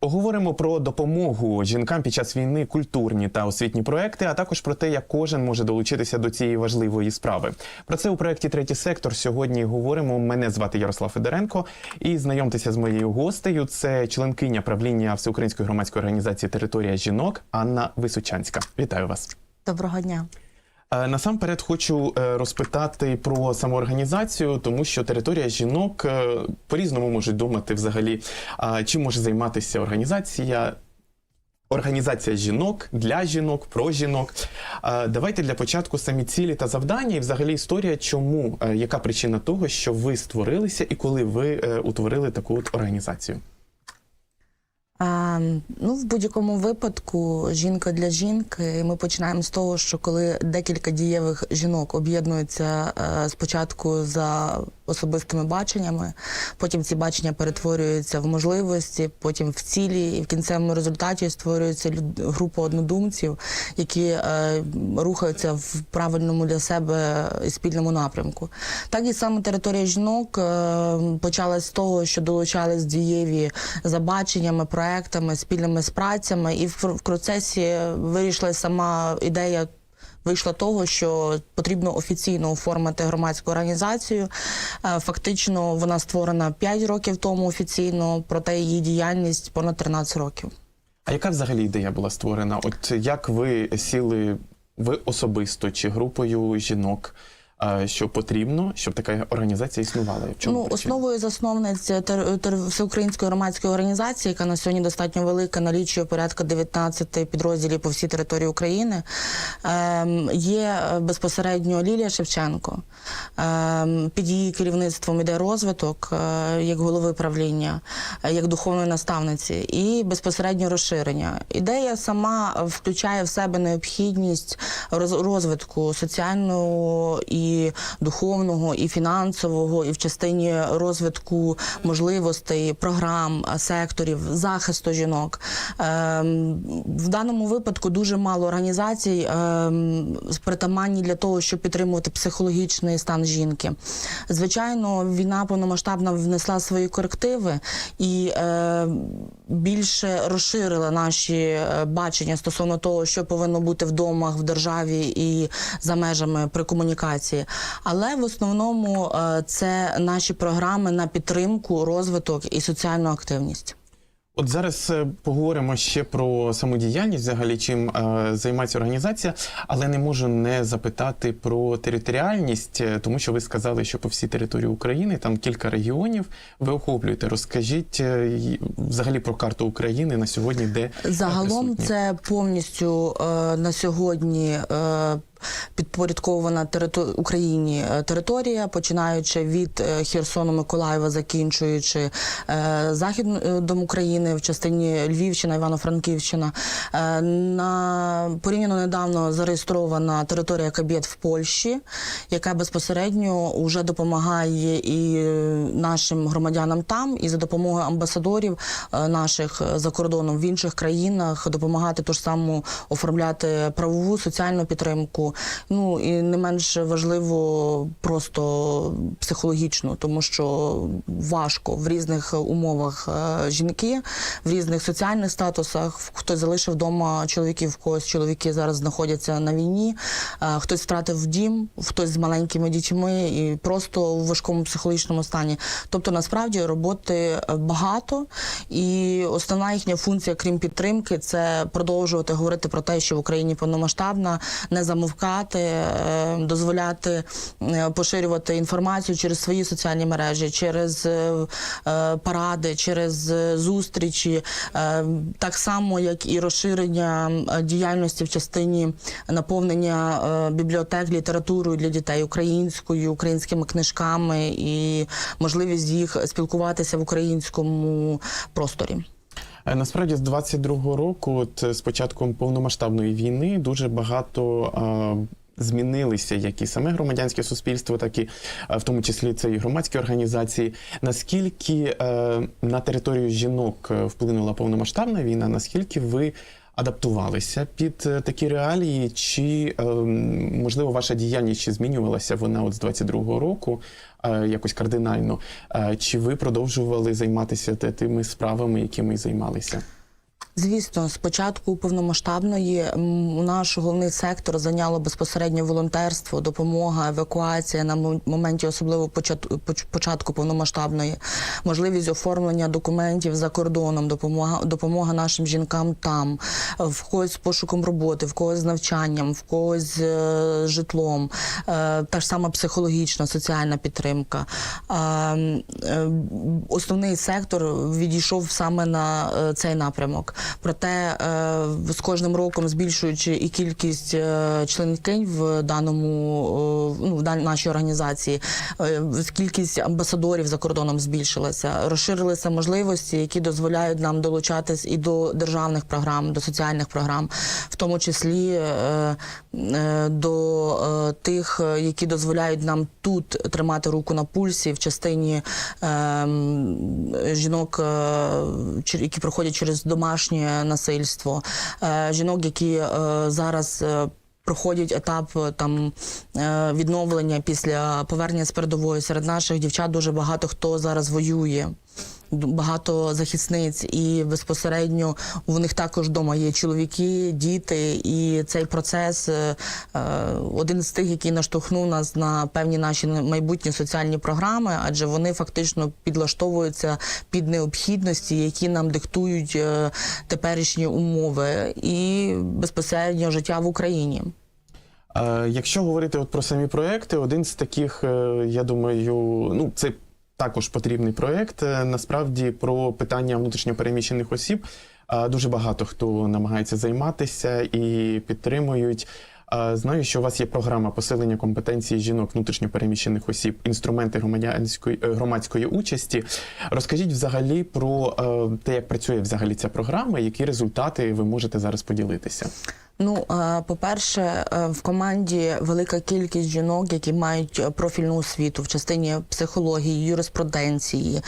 Поговоримо про допомогу жінкам під час війни, культурні та освітні проекти, а також про те, як кожен може долучитися до цієї важливої справи. Про це у проєкті Третій сектор сьогодні говоримо. Мене звати Ярослав Федоренко. І знайомтеся з моєю гостею. Це членкиня правління Всеукраїнської громадської організації Територія жінок Анна Височанська. Вітаю вас. Доброго дня. Е, Насамперед хочу е, розпитати про самоорганізацію, тому що територія жінок е, по-різному можуть думати взагалі, чим може займатися організація. Організація жінок для жінок, про жінок. Давайте для початку самі цілі та завдання, і взагалі історія, чому, яка причина того, що ви створилися і коли ви утворили таку от організацію. А, ну, в будь-якому випадку, жінка для жінки. Ми починаємо з того, що коли декілька дієвих жінок об'єднуються е, спочатку за особистими баченнями, потім ці бачення перетворюються в можливості, потім в цілі, і в кінцевому результаті створюється група однодумців, які е, рухаються в правильному для себе і спільному напрямку. Так і саме територія жінок е, почалась з того, що долучались дієві за баченнями, проектами, спільними спрацями, і в, в процесі вирішила сама ідея. Вийшла того, що потрібно офіційно оформити громадську організацію. Е, Фактично, вона створена 5 років тому офіційно, проте її діяльність понад 13 років. А яка взагалі ідея була створена? От як ви сіли ви особисто чи групою жінок? Що потрібно, щоб така організація існувала? В чому Ну, причина? основою засновниць тер- тер- всеукраїнської громадської організації, яка на сьогодні достатньо велика, налічує порядка 19 підрозділів по всій території України. ем, Є е, безпосередньо Лілія Шевченко. Ем, Під її керівництвом іде розвиток е, як голови правління, е, як духовної наставниці, і безпосередньо розширення. Ідея сама включає в себе необхідність роз- розвитку соціального і духовного, і фінансового, і в частині розвитку можливостей, програм, секторів, захисту жінок. Ем, в даному випадку дуже мало організацій ем, притаманні для того, щоб підтримувати психологічний стан жінки. Звичайно, війна повномасштабна внесла свої корективи і е, більше розширила наші е, бачення стосовно того, що повинно бути в домах, в державі і за межами при комунікації. Але в основному е, це наші програми на підтримку, розвиток і соціальну активність. От зараз е, поговоримо ще про самодіяльність, взагалі чим е, займається організація, але не можу не запитати про територіальність, е, тому що ви сказали, що по всій території України там кілька регіонів ви охоплюєте. Розкажіть е, взагалі про карту України на сьогодні, де Загалом присутні. це повністю е, на сьогодні. Е, Підпорядкована териту- Україні е, територія, починаючи від е, Херсону, Миколаєва, закінчуючи е, західом України в частині Львівщина, Івано-Франківщина. На порівняно недавно зареєстрована територія Кабєт в Польщі, яка безпосередньо вже допомагає і нашим громадянам там, і за допомогою амбасадорів наших за кордоном в інших країнах допомагати ту ж саму оформляти правову соціальну підтримку. Ну і не менш важливо просто психологічно, тому що важко в різних умовах е, жінки, в різних соціальних статусах. Хтось залишив вдома чоловіків, когось чоловіки зараз знаходяться на війні, е, хтось втратив дім, хтось з маленькими дітьми і просто в важкому психологічному стані. Тобто, насправді роботи багато, і основна їхня функція, крім підтримки, це продовжувати говорити про те, що в Україні повномасштабна, не замовкати, е, дозволяти е, поширювати інформацію через свої соціальні мережі, через е, паради, через зустрічі, так само як і розширення діяльності в частині наповнення бібліотек літературою для дітей українською, українськими книжками і можливість їх спілкуватися в українському просторі. Е, Насправді з 22-го року, от е, з початком повномасштабної війни, дуже багато. Змінилися як і саме громадянське суспільство, так і в тому числі це і громадські організації. Наскільки е, на територію жінок е, вплинула повномасштабна війна? Наскільки ви адаптувалися під такі реалії, чи е, можливо ваша діяльність чи змінювалася вона от з 22-го року якось кардинально? Е, Чи ви продовжували займатися тими справами, якими займалися? Звісно, спочатку повномасштабної наш головний сектор зайняло безпосередньо волонтерство, допомога, евакуація на моменті особливо почат- початку повномасштабної, можливість оформлення документів за кордоном, допомога допомога нашим жінкам там, в когось з пошуком роботи, в когось з навчанням, в когось з е, житлом, е, та ж сама психологічна, соціальна підтримка. Е, Основний сектор відійшов саме на цей напрямок. Проте е, з кожним роком збільшуючи і кількість е, членкинь в даному е, ну, в нашій організації, кількість амбасадорів за кордоном збільшилася. Розширилися можливості, які дозволяють нам долучатись і до державних програм, до соціальних програм, в тому числі до тих, які дозволяють нам тут тримати руку на пульсі в частині е, жінок, які проходять через домашнє насильство, е, жінок, які е, зараз. е, Проходять етап там відновлення після повернення з передової серед наших дівчат. Дуже багато хто зараз воює. Багато захисниць, і безпосередньо у них також вдома є чоловіки, діти, і цей процес е, е, один з тих, який наштовхнув нас на певні наші майбутні соціальні програми, адже вони фактично підлаштовуються під необхідності, які нам диктують е, теперішні умови, і безпосередньо життя в Україні. Якщо говорити от про самі проекти, один з таких, я думаю, ну це також потрібний проект. е, Насправді про питання внутрішньопереміщених осіб е, дуже багато хто намагається займатися і підтримують. Е, Знаю, що у вас є програма посилення компетенції жінок внутрішньопереміщених осіб, інструменти громадянської громадської участі. Розкажіть взагалі про те, як працює взагалі ця програма, які результати ви можете зараз поділитися. Ну, е, по-перше, е, в команді велика кількість жінок, які мають е, профільну освіту в частині психології, юриспруденції,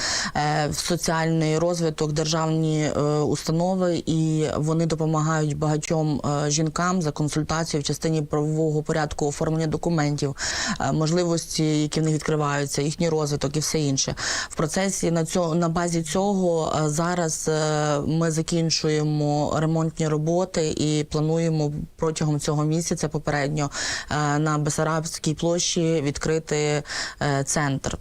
соціальний розвиток, державні установи, і вони допомагають багатьом жінкам за консультацією в частині правового порядку оформлення документів, можливості, які в них відкриваються, їхній розвиток і все інше. В процесі на цьому на базі цього зараз ми закінчуємо ремонтні роботи і плануємо протягом цього місяця попередньо е, на Бесарабській площі відкрити е, центр.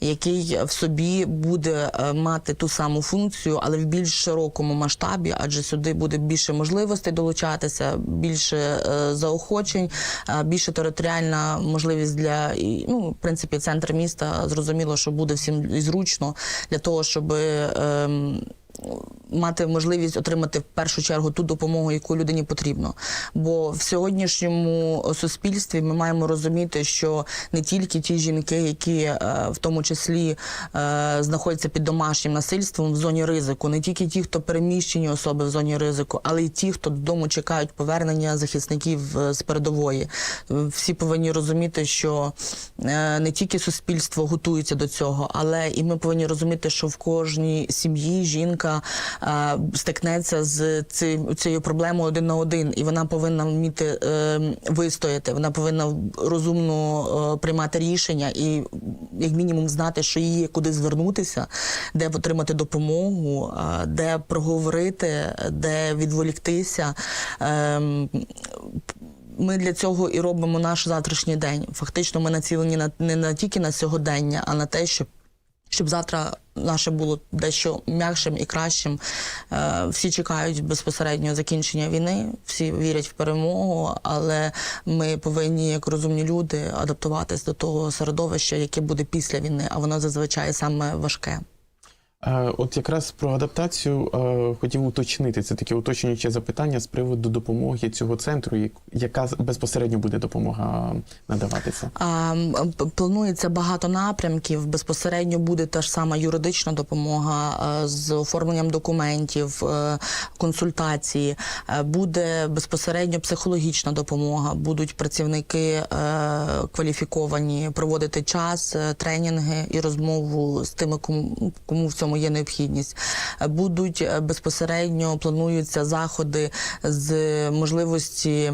Який в собі буде е, мати ту саму функцію, але в більш широкому масштабі, адже сюди буде більше можливостей долучатися, більше заохочень, більше територіальна можливість для ну, в принципі, центр міста зрозуміло, що буде всім зручно для того, щоб. Мати можливість отримати в першу чергу ту допомогу, яку людині потрібно. Бо в сьогоднішньому суспільстві ми маємо розуміти, що не тільки ті жінки, які е, в тому числі е, знаходяться під домашнім насильством в зоні ризику, не тільки ті, хто переміщені особи в зоні ризику, але й ті, хто додому чекають повернення захисників е, з передової. Всі повинні розуміти, що не тільки суспільство готується до цього, але і ми повинні розуміти, що в кожній сім'ї жінка е, стикнеться з цим, цією проблемою один на один, і вона повинна вміти е, вистояти. Вона повинна розумно е, приймати рішення і, як мінімум, знати, що є куди звернутися, де отримати допомогу, де проговорити, де відволіктися. Ем, ми для цього і робимо наш завтрашній день. Фактично, ми націлені на не на тільки на сьогодення, а на те, щоб. Щоб завтра наше було дещо м'якшим і кращим. Е, Всі чекають безпосередньо закінчення війни, всі вірять в перемогу, але ми повинні, як розумні люди, адаптуватись до того середовища, яке буде після війни, а воно зазвичай саме важке. Е, От якраз про адаптацію е, хотів уточнити це таке уточнююче запитання з приводу допомоги цього центру, як- яка безпосередньо буде допомога надаватися. Планується багато напрямків. Безпосередньо буде та ж сама юридична допомога е, з оформленням документів, консультації. Буде безпосередньо психологічна допомога. Будуть працівники кваліфіковані проводити час, тренінги і розмову з тими, кому в цьому цьому є необхідність. Будуть е, безпосередньо плануються заходи з можливості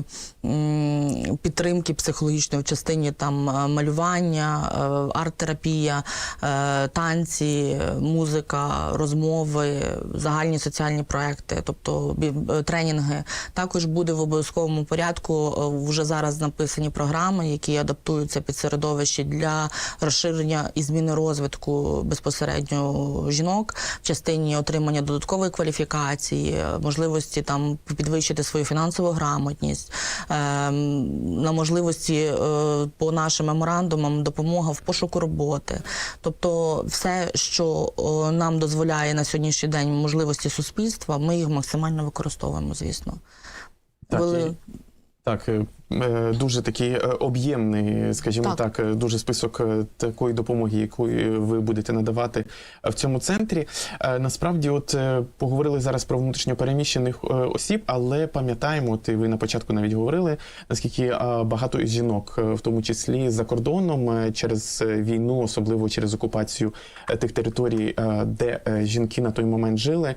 підтримки психологічної в частині там е, малювання, е, арт-терапія, е, танці, музика, розмови, загальні соціальні проекти, тобто тренінги. Також буде в обов'язковому порядку вже зараз написані програми, які адаптуються під середовище для розширення і зміни розвитку безпосередньо жінок в частині отримання додаткової кваліфікації, можливості там підвищити свою фінансову грамотність, на можливості е, по нашим меморандумам допомога в пошуку роботи. Тобто, все, що е, нам дозволяє на сьогоднішній день можливості суспільства, ми їх максимально використовуємо, звісно. Так, Вели- Так, е, дуже такий е, об'ємний, скажімо так, Так. е, дуже список е, такої допомоги, якої ви будете надавати е, в цьому центрі. Е, Насправді, от е, поговорили зараз про внутрішньо переміщених е, осіб, але пам'ятаємо, от ви на початку навіть говорили, наскільки е, багато жінок, е, в тому числі за кордоном, е, через е, війну, особливо через окупацію е, тих територій, е, де е, жінки на той момент жили.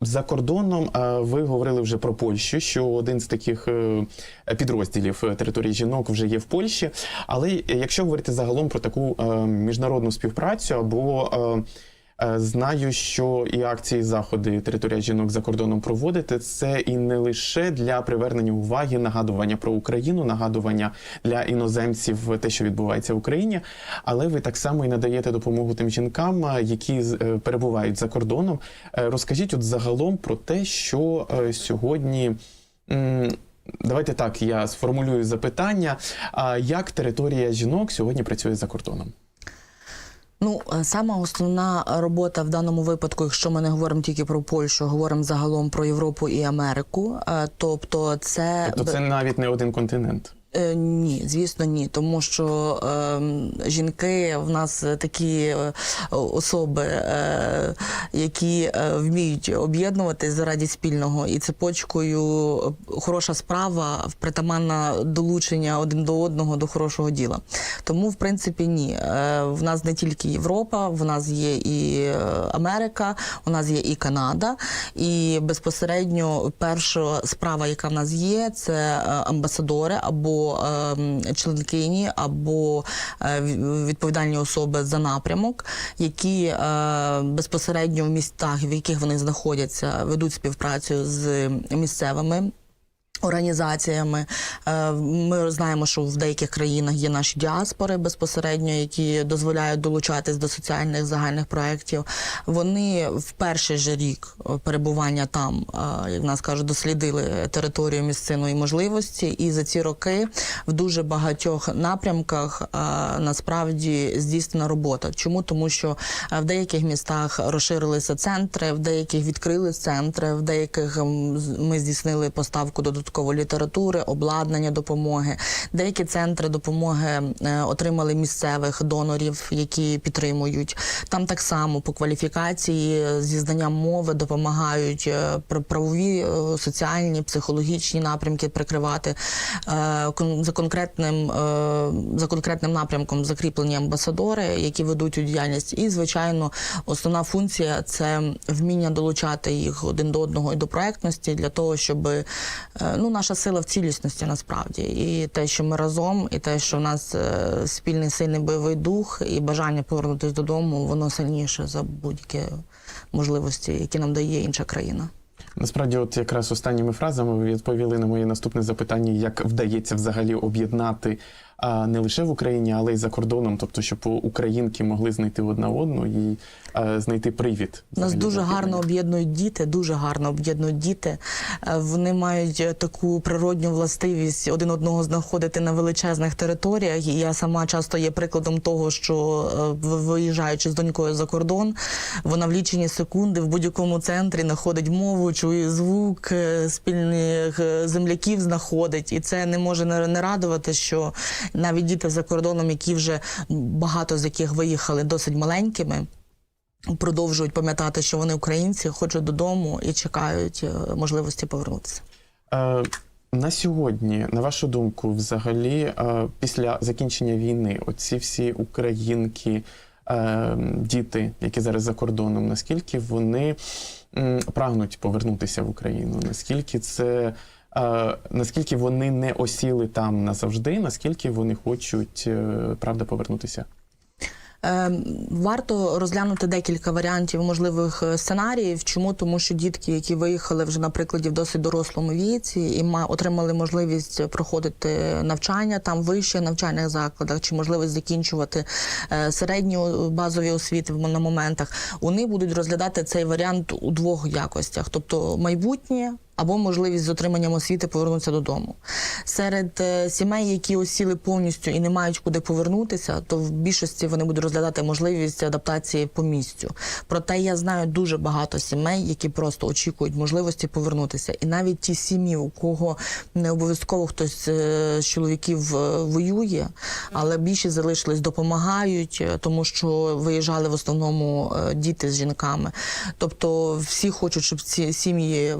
За кордоном ви говорили вже про Польщу, що один з таких е, підрозділів е, території жінок вже є в Польщі. Але якщо говорити загалом про таку е, міжнародну співпрацю, або знаю, що і акції, заходи територія жінок за кордоном проводите, це і не лише для привернення уваги, нагадування про Україну, нагадування для іноземців те, що відбувається в Україні, але ви так само і надаєте допомогу тим жінкам, е, які е, перебувають за кордоном. Е, Розкажіть от загалом про те, що е, сьогодні. Давайте так, я сформулюю запитання. Як територія жінок сьогодні працює за кордоном? Ну, е, сама основна робота в даному випадку, якщо ми не говоримо тільки про Польщу, говоримо загалом про Європу і Америку. Е, Тобто, це Тобто це навіть не один континент. Е, Ні, звісно, ні, тому що е, жінки в нас такі е, особи, е, які е, вміють об'єднуватись заради спільного, і цепочкою хороша справа притаманна долучення один до одного до хорошого діла. Тому, в принципі, ні. Е, в нас не тільки Європа, в нас є і Америка, у нас є і Канада. І безпосередньо перша справа, яка в нас є, це амбасадори або ем, членкині, або е, відповідальні особи за напрямок, які е, безпосередньо в містах, в яких вони знаходяться, ведуть співпрацю з місцевими. Організаціями Е, ми знаємо, що в деяких країнах є наші діаспори безпосередньо, які дозволяють долучатись до соціальних загальних проєктів. Вони в перший же рік перебування там, е, як нас кажуть, дослідили територію місцинної можливості, і за ці роки в дуже багатьох напрямках е, насправді здійснена робота. Чому тому, що в деяких містах розширилися центри, в деяких відкрили центри, в деяких ми здійснили поставку додаткової літератури, обладнання допомоги. Деякі центри допомоги е, отримали місцевих донорів, які підтримують. Там так само по кваліфікації е, зі знанням мови допомагають е, правові, соціальні, психологічні напрямки прикривати за конкретним за конкретним напрямком закріплені амбасадори, які ведуть у діяльність. І звичайно, основна функція це вміння долучати їх один до одного і до проектності для того, щоб ну наша сила в цілісності насправді, і те, що ми разом, і те, що в нас е, спільний сильний бойовий дух і бажання повернутися додому, воно сильніше за будь-які можливості, які нам дає інша країна. Насправді, от якраз останніми фразами ви відповіли на моє наступне запитання, як вдається взагалі об'єднати не лише в Україні, але й за кордоном, тобто, щоб українки могли знайти одна одну і знайти привід. Нас дуже гарно об'єднують діти, дуже гарно об'єднують діти. Е, Вони мають е, таку природню властивість один одного знаходити на величезних територіях. І я сама часто є прикладом того, що е, ви- виїжджаючи з донькою за кордон, вона в лічені секунди в будь-якому центрі знаходить мову, чує звук спільних земляків знаходить, і це не може не радувати, що навіть діти за кордоном, які вже багато з яких виїхали досить маленькими продовжують пам'ятати, що вони українці, хочуть додому і чекають е, можливості повернутися. Е, На сьогодні, на вашу думку, взагалі, е, після закінчення війни, оці всі українки, е, діти, які зараз за кордоном, наскільки вони м, прагнуть повернутися в Україну, наскільки це. Е, Наскільки вони не осіли там назавжди, наскільки вони хочуть е, правда повернутися? Е, Варто розглянути декілька варіантів можливих е, сценаріїв. Чому? Тому що дітки, які виїхали вже, на прикладі, в досить дорослому віці і ма- отримали можливість проходити навчання там в вищих навчальних закладах, чи можливість закінчувати е, середню базові освіти на моментах, вони будуть розглядати цей варіант у двох якостях: тобто майбутнє. Або можливість з отриманням освіти повернутися додому. Серед е, сімей, які осіли повністю і не мають куди повернутися, то в більшості вони будуть розглядати можливість адаптації по місцю. Проте я знаю дуже багато сімей, які просто очікують можливості повернутися. І навіть ті сім'ї, у кого не обов'язково хтось е, з чоловіків е, воює, але більшість залишились, допомагають, тому що виїжджали в основному діти з жінками. Тобто всі хочуть, щоб ці сім'ї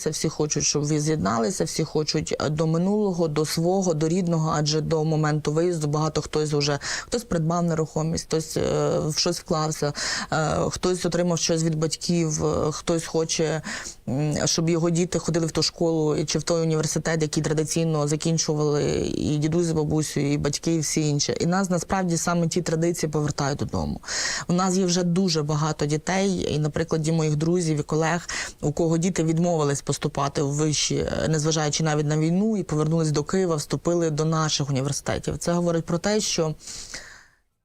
воссоєдинилися, всі хочуть, щоб ви з'єдналися, всі хочуть е, до минулого, до свого, до рідного, адже до моменту виїзду багато хтось вже хтось придбав нерухомість, хтось е, в щось вклався, е, хтось отримав щось від батьків, хтось хоче, щоб його діти ходили в ту школу чи в той університет, який традиційно закінчували і дідусь з бабусею, і батьки, і всі інші. І нас насправді саме ті традиції повертають додому. У нас є вже дуже багато дітей, і на прикладі моїх друзів і колег, у кого діти відмовились поступати в вищі, е, незважаючи навіть на війну, і повернулись до Києва, вступили до наших університетів. Це говорить про те, що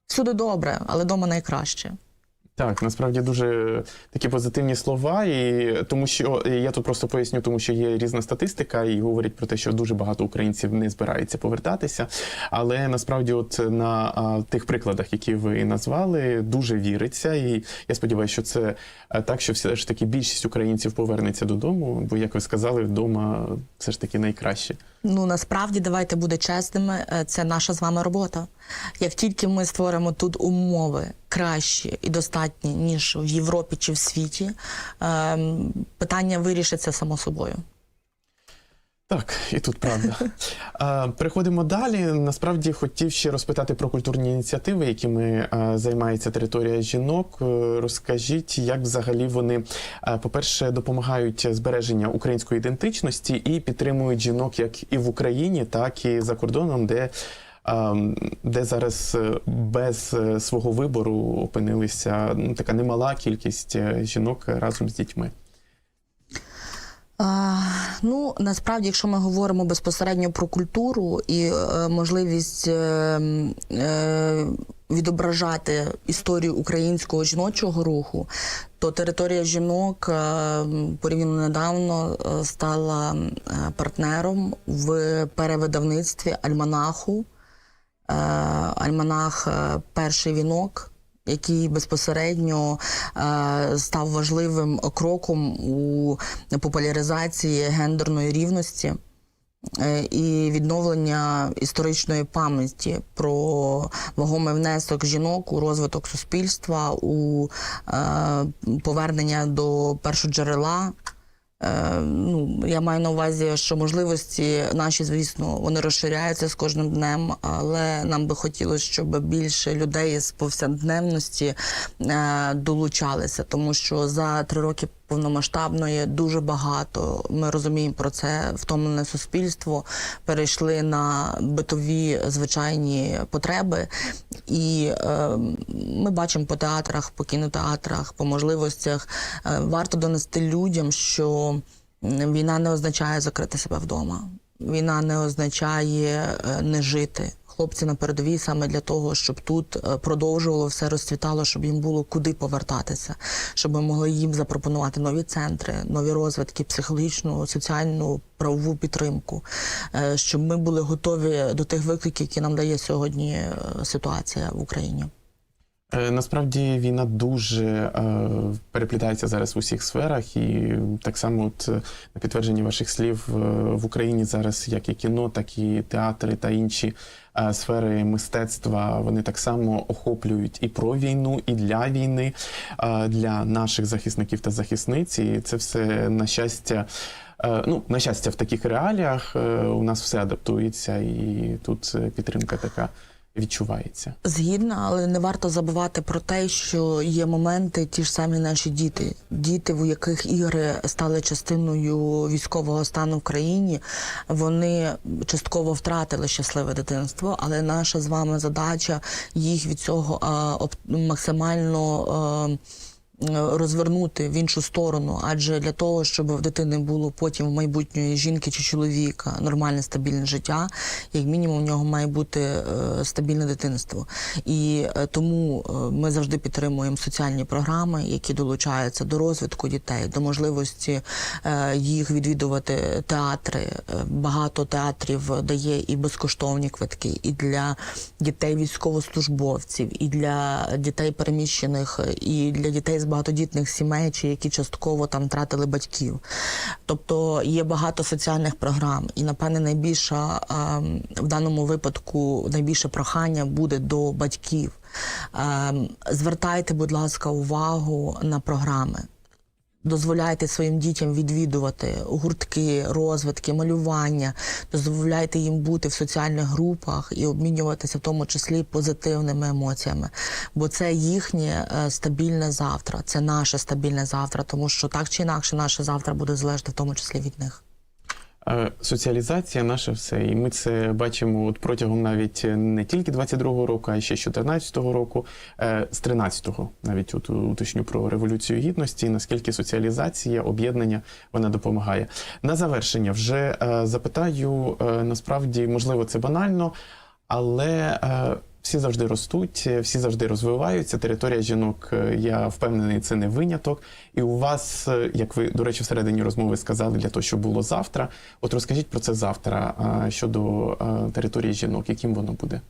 всюди добре, але вдома найкраще. Так, насправді дуже такі позитивні слова, і тому що я тут просто поясню, тому що є різна статистика, і говорять про те, що дуже багато українців не збирається повертатися. Але насправді, от на а, тих прикладах, які ви назвали, дуже віриться. І я сподіваюся, що це так, що все ж таки більшість українців повернеться додому, бо як ви сказали, вдома все ж таки найкраще. Ну насправді давайте бути чесними. е, Це наша з вами робота. Як тільки ми створимо тут умови кращі і достатні ніж в Європі чи в світі, ем, питання вирішиться само собою. Так, і тут правда. А, Переходимо далі. Насправді хотів ще розпитати про культурні ініціативи, якими займається територія жінок. Е, Розкажіть, як взагалі вони, по-перше, допомагають збереження української ідентичності і підтримують жінок як і в Україні, так і за кордоном, де. А, Де зараз е, без е, свого вибору опинилися ну, така немала кількість е, жінок разом з дітьми. Ну насправді, якщо ми говоримо безпосередньо про культуру і можливість відображати історію українського жіночого руху, то територія жінок порівняно недавно стала партнером в перевидавництві альманаху. Е, альманах е, Перший вінок, який безпосередньо е, став важливим кроком у популяризації гендерної рівності. е, І відновлення історичної пам'яті про вагомий внесок жінок у розвиток суспільства, у е, повернення до першоджерела ну, я маю на увазі, що можливості наші, звісно, вони розширяються з кожним днем, але нам би хотілося, щоб більше людей з повсякденності е, долучалися, тому що за три роки повномасштабної дуже багато. Ми розуміємо про це втомлене суспільство, перейшли на битові звичайні потреби, і е, ми бачимо по театрах, по кінотеатрах, по можливостях. Е, варто донести людям, що війна не означає закрити себе вдома. Війна не означає е, не жити. Хлопці на передовій саме для того, щоб тут е, продовжувало все розцвітало, щоб їм було куди повертатися, щоб ми могли їм запропонувати нові центри, нові розвитки, психологічну, соціальну, правову підтримку, е, щоб ми були готові до тих викликів, які нам дає сьогодні е, ситуація в Україні. Е, Насправді війна дуже е, переплітається зараз в усіх сферах, і так само, от е, на підтвердженні ваших слів, в Україні зараз як і кіно, так і театри та інші сфери мистецтва вони так само охоплюють і про війну, і для війни, для наших захисників та захисниць. І це все на щастя. Ну, на щастя, в таких реаліях у нас все адаптується, і тут підтримка така відчувається. Згідно, але не варто забувати про те, що є моменти, ті ж самі наші діти, діти, у яких ігри стали частиною військового стану в країні. Вони частково втратили щасливе дитинство, але наша з вами задача їх від цього оп- максимально. А, розвернути в іншу сторону, адже для того, щоб в дитини було потім в майбутньої жінки чи чоловіка нормальне стабільне життя, як мінімум в нього має бути е, стабільне дитинство. І е, тому е, ми завжди підтримуємо соціальні програми, які долучаються до розвитку дітей, до можливості їх відвідувати театри. Багато театрів дає і безкоштовні квитки, і для дітей військовослужбовців, і для дітей переміщених, і для дітей з багатодітних сімей, чи які частково там втратили батьків. Тобто є багато соціальних програм, і напевне найбільша ем, в даному випадку найбільше прохання буде до батьків. Ем, Звертайте, будь ласка, увагу на програми. Дозволяйте своїм дітям відвідувати гуртки, розвитки, малювання, дозволяйте їм бути в соціальних групах і обмінюватися в тому числі позитивними емоціями. Бо це їхнє е, стабільне завтра, це наше стабільне завтра, тому що так чи інакше наше завтра буде залежати в тому числі від них. Е, Соціалізація наше все, і ми це бачимо от протягом навіть не тільки 22-го року, а ще з 14-го року, е, з 13-го, навіть от уточню про революцію гідності, наскільки соціалізація, об'єднання вона допомагає. На завершення вже е, запитаю, е, насправді, можливо, це банально, але е, всі завжди ростуть, е, всі завжди розвиваються. Територія жінок, е, я впевнений, це не виняток. І у вас, е, як ви, до речі, всередині розмови сказали для того, що було завтра. От розкажіть про це завтра щодо території жінок, яким воно буде.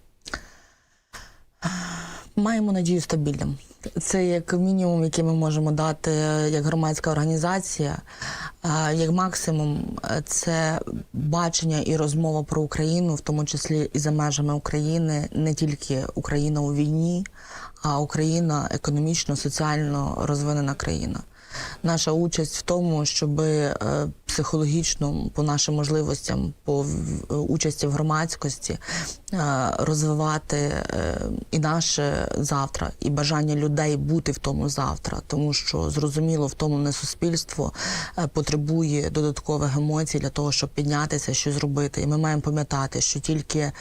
Маємо надію стабільним. Це як мінімум, який ми можемо дати як громадська організація. Як максимум, це бачення і розмова про Україну, в тому числі і за межами України, не тільки Україна у війні, а Україна економічно, соціально розвинена країна. Наша участь в тому, щоб е, психологічно, по нашим можливостям, по участі в громадськості е, розвивати е, і наше завтра, і бажання людей бути в тому завтра, тому що зрозуміло, втомлене суспільство е, потребує додаткових емоцій для того, щоб піднятися, щось зробити. І ми маємо пам'ятати, що тільки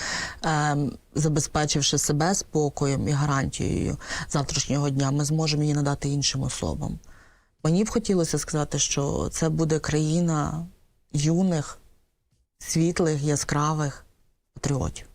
е, забезпечивши себе спокоєм і гарантією завтрашнього дня, ми зможемо її надати іншим особам. Мені б хотілося сказати, що це буде країна юних, світлих, яскравих патріотів,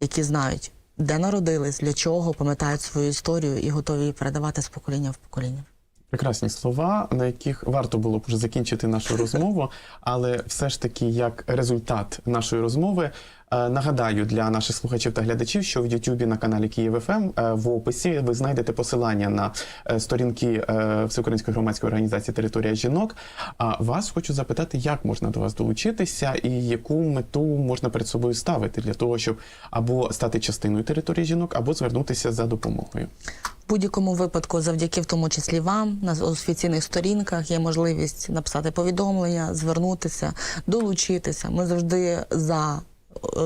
які знають, де народились, для чого, пам'ятають свою історію і готові її передавати з покоління в покоління. Прекрасні слова, на яких варто було б вже закінчити нашу розмову, але все ж таки, як результат нашої розмови, нагадаю для наших слухачів та глядачів, що в Ютубі на каналі Київ ФМ в описі ви знайдете посилання на е, сторінки е, Всеукраїнської громадської організації Територія жінок. А вас хочу запитати, як можна до вас долучитися і яку мету можна перед собою ставити для того, щоб або стати частиною території жінок, або звернутися за допомогою. Будь-якому випадку, завдяки в тому числі вам, на офіційних сторінках є можливість написати повідомлення, звернутися, долучитися. Ми завжди за. Е,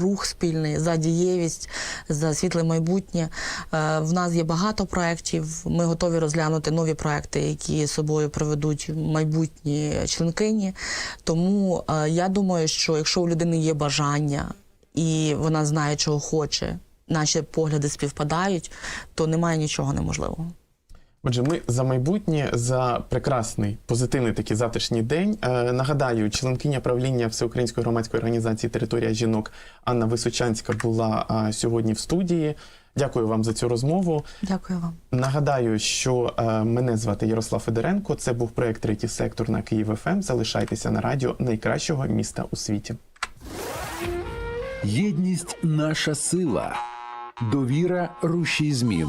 Рух спільний за дієвість, за світле майбутнє. Е, В нас є багато проєктів. Ми готові розглянути нові проекти, які собою приведуть майбутні членкині. Тому е, я думаю, що якщо у людини є бажання і вона знає, чого хоче, наші погляди співпадають, то немає нічого неможливого. Отже, ми за майбутнє за прекрасний позитивний такий завтрашній день. Е, нагадаю, членкиня правління Всеукраїнської громадської організації Територія жінок Анна Височанська була а, сьогодні в студії. Дякую вам за цю розмову. Дякую вам. Нагадаю, що е, мене звати Ярослав Федоренко. Це був проект Третій сектор на Київ ФМ. Залишайтеся на радіо найкращого міста у світі. Єдність наша сила, довіра рушій змін,